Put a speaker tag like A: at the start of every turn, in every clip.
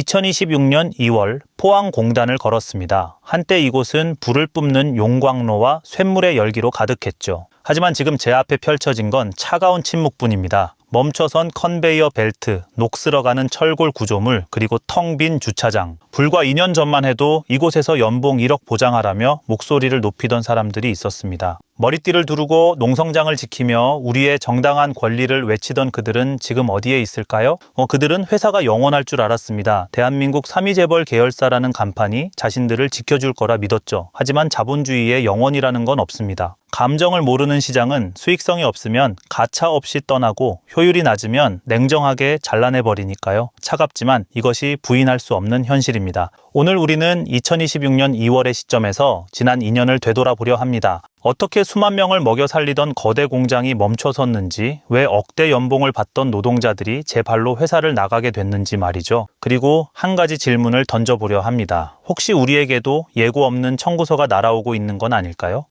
A: 2026년 2월 포항 공단을 걸었습니다. 한때 이곳은 불을 뿜는 용광로와 쇳물의 열기로 가득했죠. 하지만 지금 제 앞에 펼쳐진 건 차가운 침묵뿐입니다. 멈춰선 컨베이어 벨트, 녹슬어가는 철골 구조물, 그리고 텅 빈 주차장. 불과 2년 전만 해도 이곳에서 연봉 1억 보장하라며 목소리를 높이던 사람들이 있었습니다. 머리띠를 두르고 농성장을 지키며 우리의 정당한 권리를 외치던 그들은 지금 어디에 있을까요? 어, 그들은 회사가 영원할 줄 알았습니다. 대한민국 삼위재벌 계열사라는 간판이 자신들을 지켜줄 거라 믿었죠. 하지만 자본주의에 영원이라는 건 없습니다. 감정을 모르는 시장은 수익성이 없으면 가차 없이 떠나고 효율이 낮으면 냉정하게 잘라내버리니까요. 차갑지만 이것이 부인할 수 없는 현실입니다. 오늘 우리는 2026년 2월의 시점에서 지난 2년을 되돌아보려 합니다. 어떻게 수만 명을 먹여 살리던 거대 공장이 멈춰섰는지, 왜 억대 연봉을 받던 노동자들이 제 발로 회사를 나가게 됐는지 말이죠. 그리고 한 가지 질문을 던져보려 합니다. 혹시 우리에게도 예고 없는 청구서가 날아오고 있는 건 아닐까요?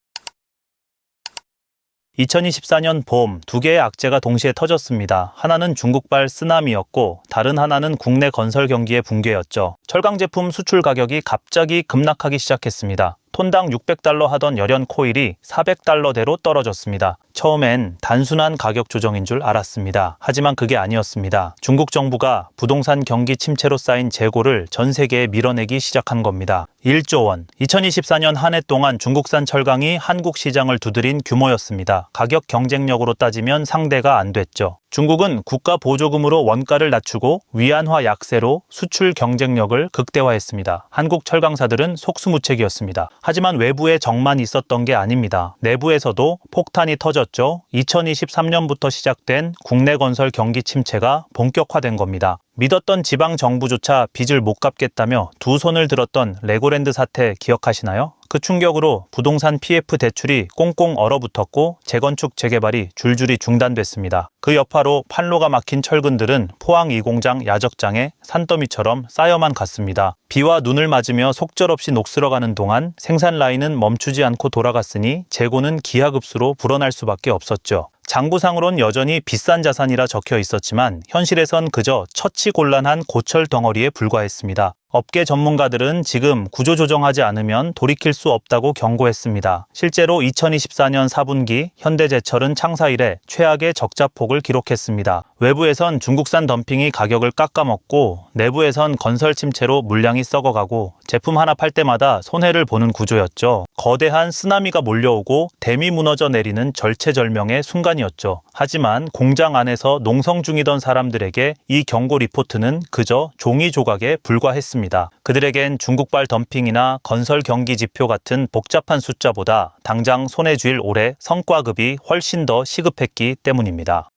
A: 2024년 봄 두 개의 악재가 동시에 터졌습니다. 하나는 중국발 쓰나미였고 다른 하나는 국내 건설 경기의 붕괴였죠. 철강 제품 수출 가격이 갑자기 급락하기 시작했습니다. 톤당 600달러 하던 열연 코일이 400달러대로 떨어졌습니다. 처음엔 단순한 가격 조정인 줄 알았습니다. 하지만 그게 아니었습니다. 중국 정부가 부동산 경기 침체로 쌓인 재고를 전 세계에 밀어내기 시작한 겁니다. 1조 원. 2024년 한 해 동안 중국산 철강이 한국 시장을 두드린 규모였습니다. 가격 경쟁력으로 따지면 상대가 안 됐죠. 중국은 국가 보조금으로 원가를 낮추고 위안화 약세로 수출 경쟁력을 극대화했습니다. 한국 철강사들은 속수무책이었습니다. 하지만 외부에 적만 있었던 게 아닙니다. 내부에서도 폭탄이 터졌죠. 2023년부터 시작된 국내 건설 경기 침체가 본격화된 겁니다. 믿었던 지방 정부조차 빚을 못 갚겠다며 두 손을 들었던 레고랜드 사태 기억하시나요? 그 충격으로 부동산 PF 대출이 꽁꽁 얼어붙었고 재건축 재개발이 줄줄이 중단됐습니다. 그 여파로 판로가 막힌 철근들은 포항 이공장 야적장에 산더미처럼 쌓여만 갔습니다. 비와 눈을 맞으며 속절없이 녹슬어가는 동안 생산 라인은 멈추지 않고 돌아갔으니 재고는 기하급수로 불어날 수밖에 없었죠. 장부상으론 여전히 비싼 자산이라 적혀 있었지만 현실에선 그저 처치 곤란한 고철 덩어리에 불과했습니다. 업계 전문가들은 지금 구조조정하지 않으면 돌이킬 수 없다고 경고했습니다. 실제로 2024년 4분기 현대제철은 창사 이래 최악의 적자폭을 기록했습니다. 외부에선 중국산 덤핑이 가격을 깎아먹고 내부에선 건설 침체로 물량이 썩어가고 제품 하나 팔 때마다 손해를 보는 구조였죠. 거대한 쓰나미가 몰려오고 댐이 무너져 내리는 절체절명의 순간이었죠. 하지만 공장 안에서 농성 중이던 사람들에게 이 경고 리포트는 그저 종이 조각에 불과했습니다. 그들에겐 중국발 덤핑이나 건설 경기 지표 같은 복잡한 숫자보다 당장 손에 쥘 올해 성과급이 훨씬 더 시급했기 때문입니다.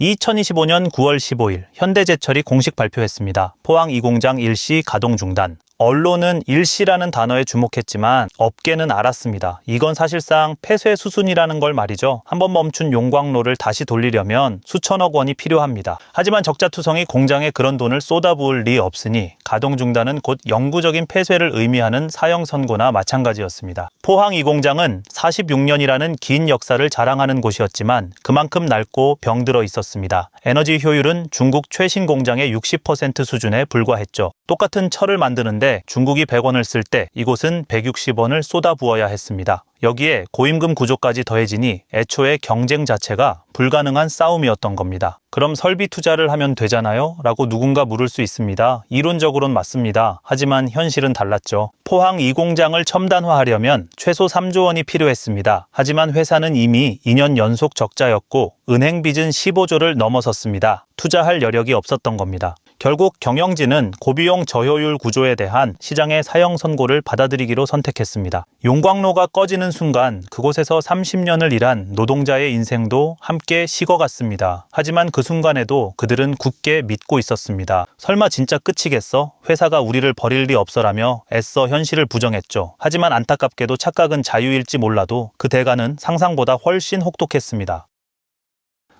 A: 2025년 9월 15일 현대제철이 공식 발표했습니다. 포항 이공장 일시 가동 중단. 언론은 일시라는 단어에 주목했지만 업계는 알았습니다. 이건 사실상 폐쇄 수순이라는 걸 말이죠. 한번 멈춘 용광로를 다시 돌리려면 수천억 원이 필요합니다. 하지만 적자투성이 공장에 그런 돈을 쏟아부을 리 없으니 가동 중단은 곧 영구적인 폐쇄를 의미하는 사형 선고나 마찬가지였습니다. 포항 이 공장은 46년이라는 긴 역사를 자랑하는 곳이었지만 그만큼 낡고 병들어 있었습니다. 에너지 효율은 중국 최신 공장의 60% 수준에 불과했죠. 똑같은 철을 만드는데 중국이 100원을 쓸 때 이곳은 160원을 쏟아부어야 했습니다. 여기에 고임금 구조까지 더해지니 애초에 경쟁 자체가 불가능한 싸움이었던 겁니다. 그럼 설비 투자를 하면 되잖아요? 라고 누군가 물을 수 있습니다. 이론적으론 맞습니다. 하지만 현실은 달랐죠. 포항 이 공장을 첨단화하려면 최소 3조 원이 필요했습니다. 하지만 회사는 이미 2년 연속 적자였고 은행 빚은 15조를 넘어섰습니다. 투자할 여력이 없었던 겁니다. 결국 경영진은 고비용 저효율 구조에 대한 시장의 사형 선고를 받아들이기로 선택했습니다. 용광로가 꺼지는 순간 그곳에서 30년을 일한 노동자의 인생도 함께 식어갔습니다. 하지만 그 순간에도 그들은 굳게 믿고 있었습니다. 설마 진짜 끝이겠어? 회사가 우리를 버릴 리 없어라며 애써 현실을 부정했죠. 하지만 안타깝게도 착각은 자유일지 몰라도 그 대가는 상상보다 훨씬 혹독했습니다.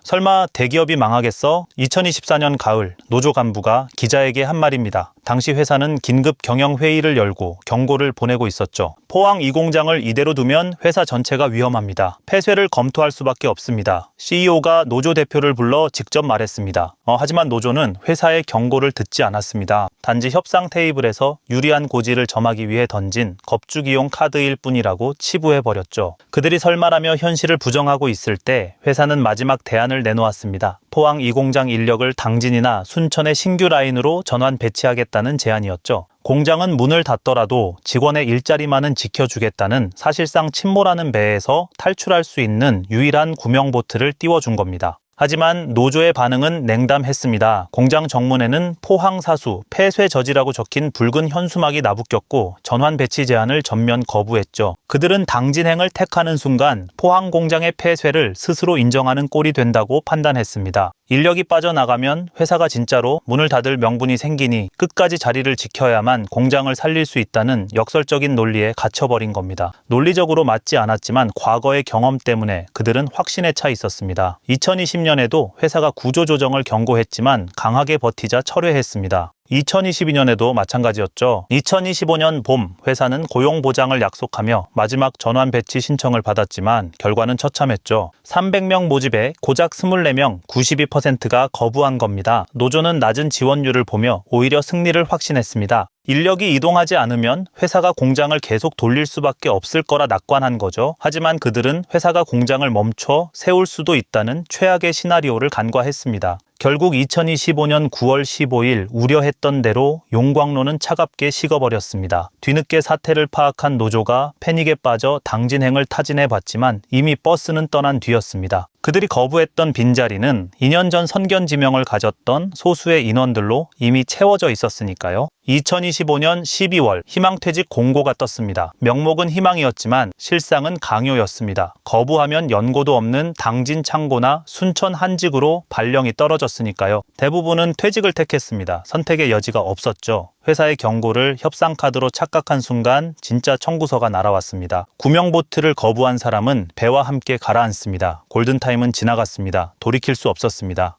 A: 설마 대기업이 망하겠어? 2024년 가을 노조 간부가 기자에게 한 말입니다. 당시 회사는 긴급 경영 회의를 열고 경고를 보내고 있었죠. 포항 이 공장을 이대로 두면 회사 전체가 위험합니다. 폐쇄를 검토할 수밖에 없습니다. CEO가 노조 대표를 불러 직접 말했습니다. 어, 하지만 노조는 회사의 경고를 듣지 않았습니다. 단지 협상 테이블에서 유리한 고지를 점하기 위해 던진 겁주기용 카드일 뿐이라고 치부해 버렸죠. 그들이 설마라며 현실을 부정하고 있을 때 회사는 마지막 대안을 내놓았습니다. 포항 이 공장 인력을 당진이나 순천의 신규 라인으로 전환 배치하겠다는 제안이었죠. 공장은 문을 닫더라도 직원의 일자리만은 지켜주겠다는 사실상 침몰하는 배에서 탈출할 수 있는 유일한 구명보트를 띄워준 겁니다. 하지만 노조의 반응은 냉담했습니다. 공장 정문에는 포항 사수, 폐쇄 저지라고 적힌 붉은 현수막이 나부꼈고 전환 배치 제안을 전면 거부했죠. 그들은 당진행을 택하는 순간 포항 공장의 폐쇄를 스스로 인정하는 꼴이 된다고 판단했습니다. 인력이 빠져나가면 회사가 진짜로 문을 닫을 명분이 생기니 끝까지 자리를 지켜야만 공장을 살릴 수 있다는 역설적인 논리에 갇혀버린 겁니다. 논리적으로 맞지 않았지만 과거의 경험 때문에 그들은 확신에 차 있었습니다. 2020년에도 회사가 구조조정을 경고했지만 강하게 버티자 철회했습니다. 2022년에도 마찬가지였죠. 2025년 봄 회사는 고용 보장을 약속하며 마지막 전환 배치 신청을 받았지만 결과는 처참했죠. 300명 모집에 고작 24명, 92%가 거부한 겁니다. 노조는 낮은 지원율을 보며 오히려 승리를 확신했습니다. 인력이 이동하지 않으면 회사가 공장을 계속 돌릴 수밖에 없을 거라 낙관한 거죠. 하지만 그들은 회사가 공장을 멈춰 세울 수도 있다는 최악의 시나리오를 간과했습니다. 결국 2025년 9월 15일 우려했던 대로 용광로는 차갑게 식어버렸습니다. 뒤늦게 사태를 파악한 노조가 패닉에 빠져 당진행을 타진해 봤지만 이미 버스는 떠난 뒤였습니다. 그들이 거부했던 빈자리는 2년 전 선견 지명을 가졌던 소수의 인원들로 이미 채워져 있었으니까요. 2025년 12월 희망퇴직 공고가 떴습니다. 명목은 희망이었지만 실상은 강요였습니다. 거부하면 연고도 없는 당진 창고나 순천 한직으로 발령이 떨어졌 으니까요. 대부분은 퇴직을 택했습니다. 선택의 여지가 없었죠. 회사의 경고를 협상 카드로 착각한 순간 진짜 청구서가 날아왔습니다. 구명보트를 거부한 사람은 배와 함께 가라앉습니다. 골든타임은 지나갔습니다. 돌이킬 수 없었습니다.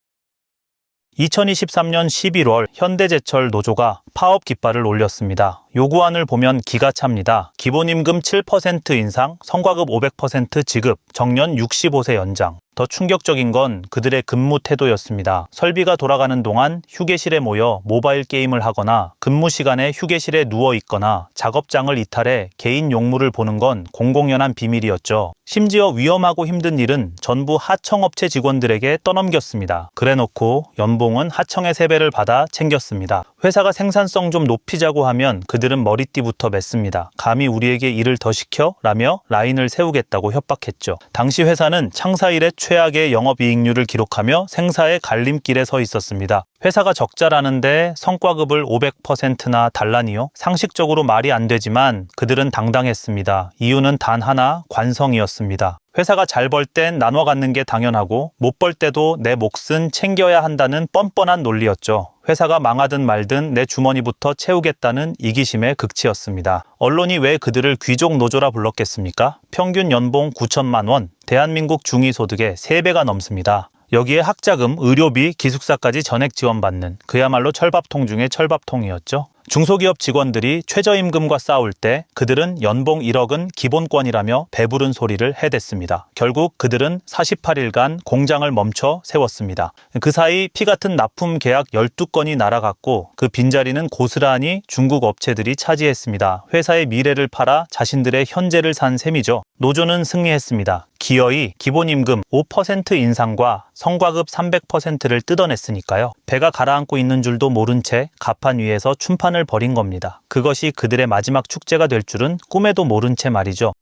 A: 2023년 11월 현대제철 노조가 파업 깃발을 올렸습니다. 요구안을 보면 기가 찹니다. 기본임금 7% 인상, 성과급 500% 지급, 정년 65세 연장. 더 충격적인 건 그들의 근무 태도였습니다. 설비가 돌아가는 동안 휴게실에 모여 모바일 게임을 하거나 근무 시간에 휴게실에 누워 있거나 작업장을 이탈해 개인 용무를 보는 건 공공연한 비밀이었죠. 심지어 위험하고 힘든 일은 전부 하청업체 직원들에게 떠넘겼습니다. 그래놓고 연봉은 하청의 세배를 받아 챙겼습니다. 회사가 생산성 좀 높이자고 하면 그들은 머리띠부터 맸습니다. 감히 우리에게 일을 더 시켜? 라며 라인을 세우겠다고 협박했죠. 당시 회사는 창사 일의 최악의 영업이익률을 기록하며 생사의 갈림길에 서 있었습니다. 회사가 적자라는데 성과급을 500%나 달라니요? 상식적으로 말이 안 되지만 그들은 당당했습니다. 이유는 단 하나, 관성이었습니다. 회사가 잘 벌 땐 나눠 갖는 게 당연하고 못 벌 때도 내 몫은 챙겨야 한다는 뻔뻔한 논리였죠. 회사가 망하든 말든 내 주머니부터 채우겠다는 이기심의 극치였습니다. 언론이 왜 그들을 귀족 노조라 불렀겠습니까? 평균 연봉 9천만 원, 대한민국 중위소득의 3배가 넘습니다. 여기에 학자금, 의료비, 기숙사까지 전액 지원받는 그야말로 철밥통 중의 철밥통이었죠. 중소기업 직원들이 최저임금과 싸울 때 그들은 연봉 1억은 기본권이라며 배부른 소리를 해댔습니다. 결국 그들은 48일간 공장을 멈춰 세웠습니다. 그 사이 피 같은 납품 계약 12건이 날아갔고 그 빈자리는 고스란히 중국 업체들이 차지했습니다. 회사의 미래를 팔아 자신들의 현재를 산 셈이죠. 노조는 승리했습니다. 기어이 기본임금 5% 인상과 성과급 300%를 뜯어냈으니까요. 배가 가라앉고 있는 줄도 모른 채 가판 위에서 춤판을 벌인 겁니다. 그것이 그들의 마지막 축제가 될 줄은 꿈에도 모른 채 말이죠.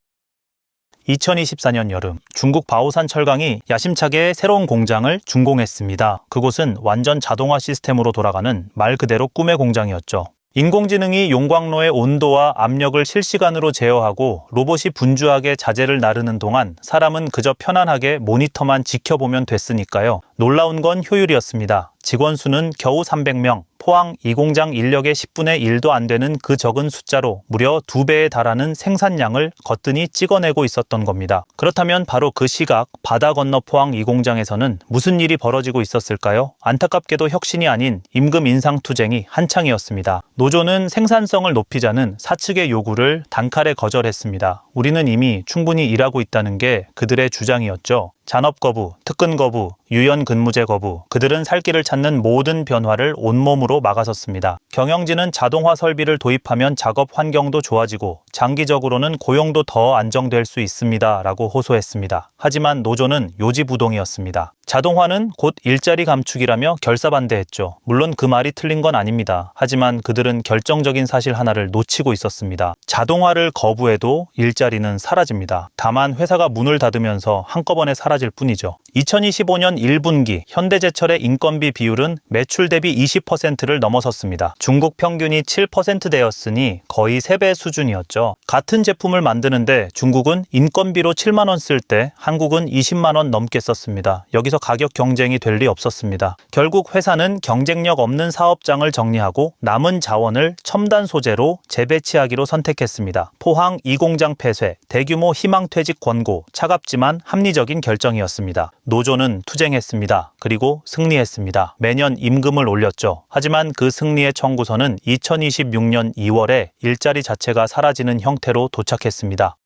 A: 2024년 여름 중국 바오산 철강이 야심차게 새로운 공장을 준공했습니다. 그곳은 완전 자동화 시스템으로 돌아가는 말 그대로 꿈의 공장이었죠. 인공지능이 용광로의 온도와 압력을 실시간으로 제어하고 로봇이 분주하게 자재를 나르는 동안 사람은 그저 편안하게 모니터만 지켜보면 됐으니까요. 놀라운 건 효율이었습니다. 직원 수는 겨우 300명, 포항 이 공장 인력의 10분의 1도 안 되는 그 적은 숫자로 무려 두 배에 달하는 생산량을 거뜬히 찍어내고 있었던 겁니다. 그렇다면 바로 그 시각 바다 건너 포항 이 공장에서는 무슨 일이 벌어지고 있었을까요? 안타깝게도 혁신이 아닌 임금 인상 투쟁이 한창이었습니다. 노조는 생산성을 높이자는 사측의 요구를 단칼에 거절했습니다. 우리는 이미 충분히 일하고 있다는 게 그들의 주장이었죠. 잔업 거부, 특근 거부, 유연 근무제 거부, 그들은 살 길을 찾는 모든 변화를 온몸으로 막아섰습니다. 경영진은 자동화 설비를 도입하면 작업 환경도 좋아지고 장기적으로는 고용도 더 안정될 수 있습니다. 라고 호소했습니다. 하지만 노조는 요지부동이었습니다. 자동화는 곧 일자리 감축이라며 결사반대했죠. 물론 그 말이 틀린 건 아닙니다. 하지만 그들은 결정적인 사실 하나를 놓치고 있었습니다. 자동화를 거부해도 일자리 는 사라집니다. 다만 회사가 문을 닫으면서 한꺼번에 사라질 뿐이죠. 2025년 1분기 현대제철의 인건비 비율은 매출 대비 20%를 넘어섰습니다. 중국 평균이 7%대였으니 거의 3배 수준이었죠. 같은 제품을 만드는데 중국은 인건비로 7만 원 쓸 때 한국은 20만 원 넘게 썼습니다. 여기서 가격 경쟁이 될 리 없었습니다. 결국 회사는 경쟁력 없는 사업장을 정리하고 남은 자원을 첨단 소재로 재배치하기로 선택했습니다. 포항 2공장 폐쇄, 대규모 희망퇴직 권고, 차갑지만 합리적인 결정이었습니다. 노조는 투쟁했습니다. 그리고 승리했습니다. 매년 임금을 올렸죠. 하지만 그 승리의 청구서는 2026년 2월에 일자리 자체가 사라지는 형태로 도착했습니다.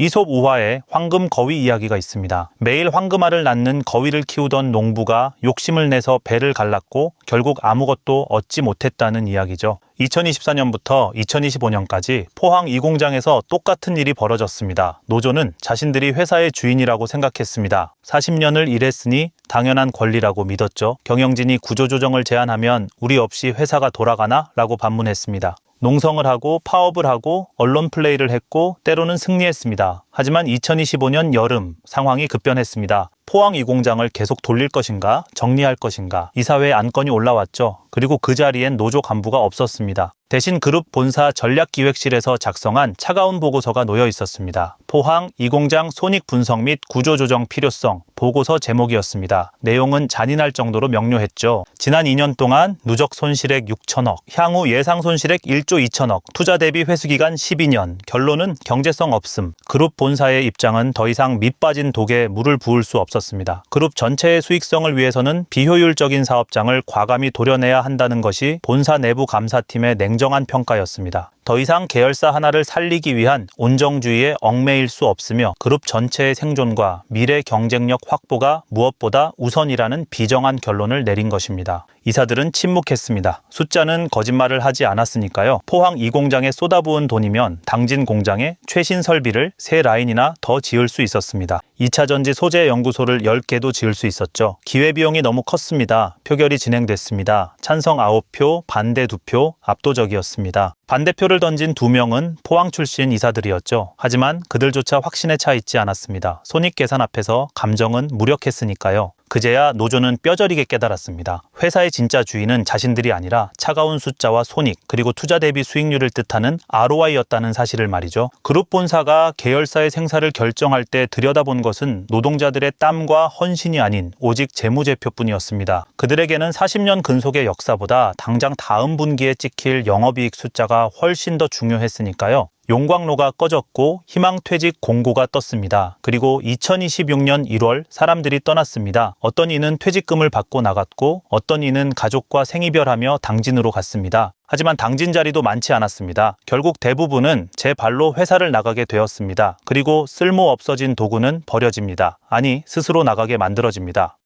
A: 이솝 우화에 황금 거위 이야기가 있습니다. 매일 황금알을 낳는 거위를 키우던 농부가 욕심을 내서 배를 갈랐고 결국 아무것도 얻지 못했다는 이야기죠. 2024년부터 2025년까지 포항 이 공장에서 똑같은 일이 벌어졌습니다. 노조는 자신들이 회사의 주인이라고 생각했습니다. 40년을 일했으니 당연한 권리라고 믿었죠. 경영진이 구조조정을 제안하면 우리 없이 회사가 돌아가나? 라고 반문했습니다. 농성을 하고 파업을 하고 언론 플레이를 했고 때로는 승리했습니다. 하지만 2025년 여름 상황이 급변했습니다. 포항 이 공장을 계속 돌릴 것인가 정리할 것인가 이사회에 안건이 올라왔죠. 그리고 그 자리엔 노조 간부가 없었습니다. 대신 그룹 본사 전략기획실에서 작성한 차가운 보고서가 놓여 있었습니다. 포항 이 공장 손익 분석 및 구조조정 필요성 보고서 제목이었습니다. 내용은 잔인할 정도로 명료했죠. 지난 2년 동안 누적 손실액 6천억, 향후 예상 손실액 1조 2천억, 투자 대비 회수 기간 12년, 결론은 경제성 없음. 그룹 본 사의 입장은 더 이상 밑 빠진 독에 물을 부을 수 없었습니다. 그룹 전체의 수익성을 위해서는 비효율적인 사업장을 과감히 도려내야 한다는 것이 본사 내부 감사팀의 냉정한 평가였습니다. 더 이상 계열사 하나를 살리기 위한 온정주의에 얽매일 수 없으며 그룹 전체의 생존과 미래 경쟁력 확보가 무엇보다 우선이라는 비정한 결론을 내린 것입니다. 이사들은 침묵했습니다. 숫자는 거짓말을 하지 않았으니까요. 포항 이 공장에 쏟아부은 돈이면 당진 공장에 최신 설비를 세 라인이나 더 지을 수 있었습니다. 2차 전지 소재 연구소를 10개도 지을 수 있었죠. 기회 비용이 너무 컸습니다. 표결이 진행됐습니다. 찬성 9표, 반대 2표, 압도적이었습니다. 반대표를 던진 두 명은 포항 출신 이사들이었죠. 하지만 그들조차 확신에 차 있지 않았습니다. 손익 계산 앞에서 감정은 무력했으니까요. 그제야 노조는 뼈저리게 깨달았습니다. 회사의 진짜 주인은 자신들이 아니라 차가운 숫자와 손익 그리고 투자 대비 수익률을 뜻하는 ROI였다는 사실을 말이죠. 그룹 본사가 계열사의 생사를 결정할 때 들여다본 것은 노동자들의 땀과 헌신이 아닌 오직 재무제표뿐이었습니다. 그들에게는 40년 근속의 역사보다 당장 다음 분기에 찍힐 영업이익 숫자가 훨씬 더 중요했으니까요. 용광로가 꺼졌고 희망퇴직 공고가 떴습니다. 그리고 2026년 1월 사람들이 떠났습니다. 어떤 이는 퇴직금을 받고 나갔고 어떤 이는 가족과 생이별하며 당진으로 갔습니다. 하지만 당진 자리도 많지 않았습니다. 결국 대부분은 제 발로 회사를 나가게 되었습니다. 그리고 쓸모 없어진 도구는 버려집니다. 아니, 스스로 나가게 만들어집니다.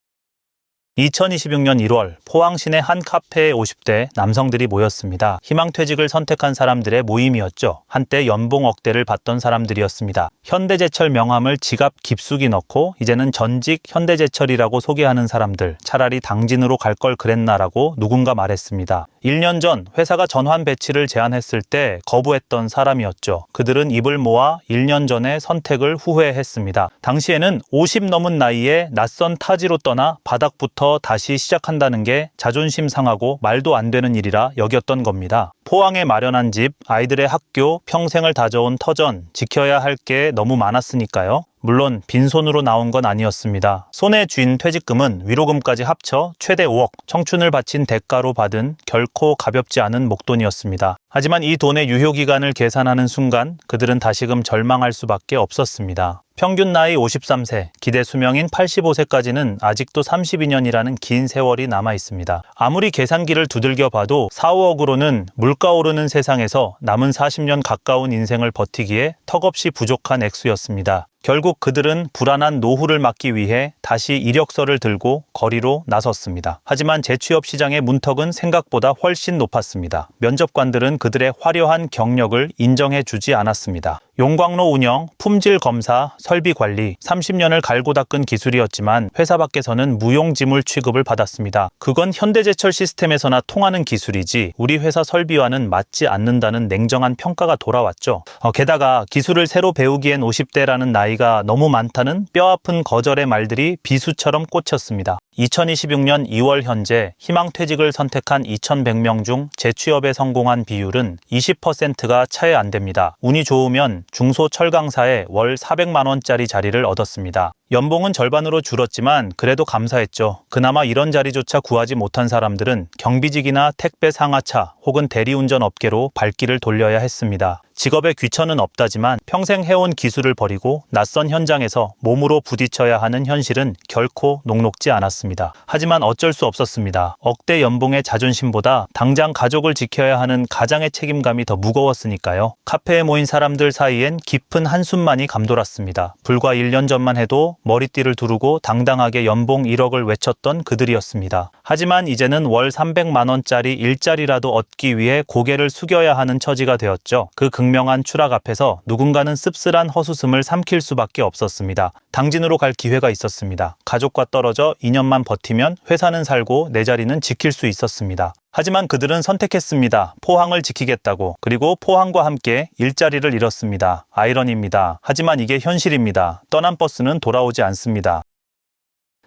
A: 2026년 1월 포항시내 한 카페에 50대 남성들이 모였습니다. 희망퇴직을 선택한 사람들의 모임이었죠. 한때 연봉 억대를 받던 사람들이었습니다. 현대제철 명함을 지갑 깊숙이 넣고 이제는 전직 현대제철이라고 소개하는 사람들 차라리 당진으로 갈 걸 그랬나라고 누군가 말했습니다. 1년 전 회사가 전환 배치를 제안했을 때 거부했던 사람이었죠. 그들은 입을 모아 1년 전에 선택을 후회했습니다. 당시에는 50 넘은 나이에 낯선 타지로 떠나 바닥부터 다시 시작한다는 게 자존심 상하고 말도 안 되는 일이라 여겼던 겁니다. 포항에 마련한 집, 아이들의 학교, 평생을 다져온 터전, 지켜야 할 게 너무 많았으니까요. 물론 빈손으로 나온 건 아니었습니다. 손에 쥔 퇴직금은 위로금까지 합쳐 최대 5억, 청춘을 바친 대가로 받은 결코 가볍지 않은 목돈이었습니다. 하지만 이 돈의 유효기간을 계산하는 순간 그들은 다시금 절망할 수밖에 없었습니다. 평균 나이 53세, 기대 수명인 85세까지는 아직도 32년이라는 긴 세월이 남아 있습니다. 아무리 계산기를 두들겨 봐도 4, 5억으로는 물가 오르는 세상에서 남은 40년 가까운 인생을 버티기에 턱없이 부족한 액수였습니다. 결국 그들은 불안한 노후를 막기 위해 다시 이력서를 들고 거리로 나섰습니다. 하지만 재취업 시장의 문턱은 생각보다 훨씬 높았습니다. 면접관들은 그들의 화려한 경력을 인정해 주지 않았습니다. 용광로 운영, 품질 검사, 설비 관리, 30년을 갈고 닦은 기술이었지만 회사 밖에서는 무용지물 취급을 받았습니다. 그건 현대제철 시스템에서나 통하는 기술이지 우리 회사 설비와는 맞지 않는다는 냉정한 평가가 돌아왔죠. 어, 게다가 기술을 새로 배우기엔 50대라는 나이가 너무 많다는 뼈아픈 거절의 말들이 비수처럼 꽂혔습니다. 2026년 2월 현재 희망퇴직을 선택한 2,100명 중 재취업에 성공한 비율은 20%가 차에 안 됩니다. 운이 좋으면 중소 철강사에 월 400만 원짜리 자리를 얻었습니다. 연봉은 절반으로 줄었지만 그래도 감사했죠. 그나마 이런 자리조차 구하지 못한 사람들은 경비직이나 택배 상하차 혹은 대리운전 업계로 발길을 돌려야 했습니다. 직업에 귀천은 없다지만 평생 해온 기술을 버리고 낯선 현장에서 몸으로 부딪혀야 하는 현실은 결코 녹록지 않았습니다. 하지만 어쩔 수 없었습니다. 억대 연봉의 자존심보다 당장 가족을 지켜야 하는 가장의 책임감이 더 무거웠으니까요. 카페에 모인 사람들 사이엔 깊은 한숨만이 감돌았습니다. 불과 1년 전만 해도 머리띠를 두르고 당당하게 연봉 1억을 외쳤던 그들이었습니다. 하지만 이제는 월 300만 원짜리 일자리라도 얻기 위해 고개를 숙여야 하는 처지가 되었죠. 그 극명한 추락 앞에서 누군가는 씁쓸한 허수음을 삼킬 수밖에 없었습니다. 당진으로 갈 기회가 있었습니다. 가족과 떨어져 2년만 버티면 회사는 살고 내 자리는 지킬 수 있었습니다. 하지만 그들은 선택했습니다. 포항을 지키겠다고. 그리고 포항과 함께 일자리를 잃었습니다. 아이러니입니다. 하지만 이게 현실입니다. 떠난 버스는 돌아오지 않습니다.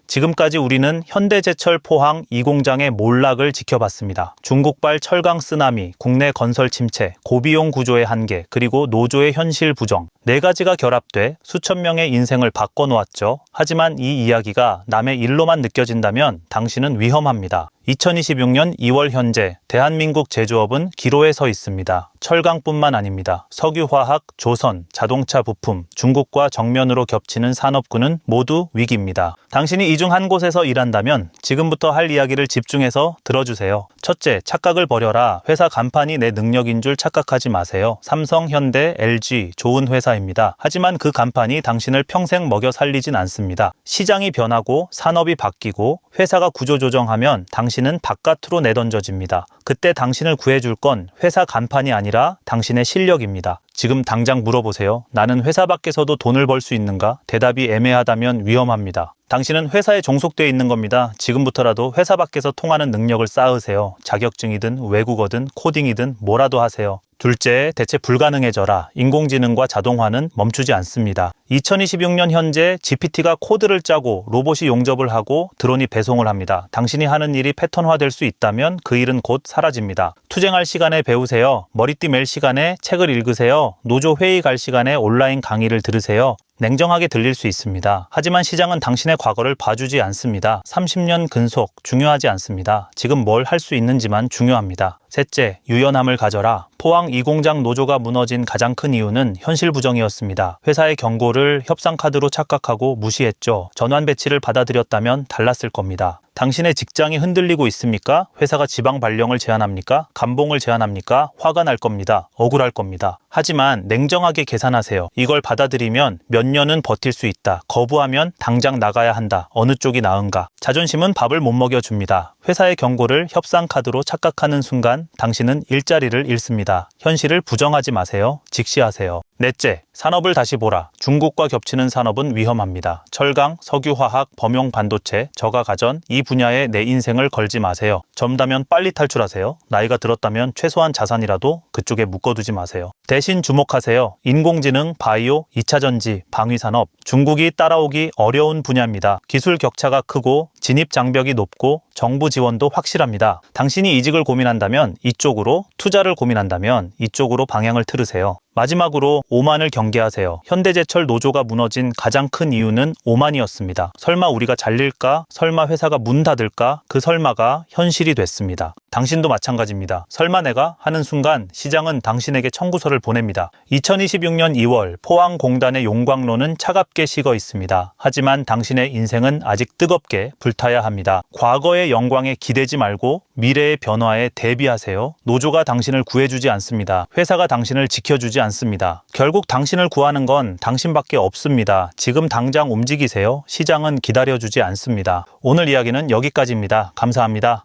A: 지금까지 우리는 현대제철 포항 이 공장의 몰락을 지켜봤습니다. 중국발 철강 쓰나미, 국내 건설 침체, 고비용 구조의 한계, 그리고 노조의 현실 부정. 네 가지가 결합돼 수천 명의 인생을 바꿔놓았죠. 하지만 이 이야기가 남의 일로만 느껴진다면 당신은 위험합니다. 2026년 2월 현재 대한민국 제조업은 기로에 서 있습니다. 철강뿐만 아닙니다. 석유화학, 조선, 자동차 부품, 중국과 정면으로 겹치는 산업군은 모두 위기입니다. 당신이 이 중 한 곳에서 일한다면 지금부터 할 이야기를 집중해서 들어주세요. 첫째, 착각을 버려라. 회사 간판이 내 능력인 줄 착각하지 마세요. 삼성, 현대, LG, 좋은 회사 입니다. 하지만 그 간판이 당신을 평생 먹여 살리진 않습니다. 시장이 변하고 산업이 바뀌고 회사가 구조조정하면 당신은 바깥으로 내던져집니다. 그때 당신을 구해줄 건 회사 간판이 아니라 당신의 실력입니다. 지금 당장 물어보세요. 나는 회사 밖에서도 돈을 벌 수 있는가? 대답이 애매하다면 위험합니다. 당신은 회사에 종속되어 있는 겁니다. 지금부터라도 회사 밖에서 통하는 능력을 쌓으세요. 자격증이든 외국어든 코딩이든 뭐라도 하세요. 둘째, 대체 불가능해져라. 인공지능과 자동화는 멈추지 않습니다. 2026년 현재 GPT가 코드를 짜고 로봇이 용접을 하고 드론이 배송 을 합니다. 당신이 하는 일이 패턴화될 수 있다면 그 일은 곧 사라집니다. 투쟁할 시간에 배우세요. 머리띠 멜 시간에 책을 읽으세요. 노조 회의 갈 시간에 온라인 강의를 들으세요. 냉정하게 들릴 수 있습니다. 하지만 시장은 당신의 과거를 봐주지 않습니다. 30년 근속 중요하지 않습니다. 지금 뭘 할 수 있는지만 중요합니다. 셋째, 유연함을 가져라. 포항 이 공장 노조가 무너진 가장 큰 이유는 현실 부정이었습니다. 회사의 경고를 협상 카드로 착각하고 무시했죠. 전환 배치를 받아들였다면 달랐을 겁니다. 당신의 직장이 흔들리고 있습니까? 회사가 지방 발령을 제한합니까? 감봉을 제한합니까? 화가 날 겁니다. 억울할 겁니다. 하지만 냉정하게 계산하세요. 이걸 받아들이면 몇 년은 버틸 수 있다. 거부하면 당장 나가야 한다. 어느 쪽이 나은가? 자존심은 밥을 못 먹여줍니다. 회사의 경고를 협상 카드로 착각하는 순간 당신은 일자리를 잃습니 다. 현실을 부정하지 마세요. 직시하세요. 넷째, 산업을 다시 보라. 중국과 겹치는 산업은 위험합니다. 철강, 석유화학, 범용 반도체, 저가 가전 이 분야에 내 인생을 걸지 마세요. 젊다면 빨리 탈출하세요. 나이가 들었다면 최소한 자산이라도 그쪽에 묶어두지 마세요. 대신 주목하세요. 인공지능, 바이오, 2차 전지, 방위 산업. 중국이 따라오기 어려운 분야입니다. 기술 격차가 크고 진입 장벽이 높고 정부 지원도 확실합니다. 당신이 이직을 고민한다면 이쪽으로, 투자를 고민한다면 이쪽으로 방향을 틀으세요. 마지막으로 오만을 경계하세요. 현대제철 노조가 무너진 가장 큰 이유는 오만이었습니다. 설마 우리가 잘릴까? 설마 회사가 문 닫을까? 그 설마가 현실이 됐습니다. 당신도 마찬가지입니다. 설마 내가 하는 순간 시장은 당신에게 청구서를 보냅니다. 2026년 2월 포항공단의 용광로는 차갑게 식어 있습니다. 하지만 당신의 인생은 아직 뜨겁게 불타야 합니다. 과거의 영광에 기대지 말고 미래의 변화에 대비하세요. 노조가 당신을 구해주지 않습니다. 회사가 당신을 지켜주지 않습니다. 결국 당신을 구하는 건 당신밖에 없습니다. 지금 당장 움직이세요. 시장은 기다려주지 않습니다. 오늘 이야기는 여기까지입니다. 감사합니다.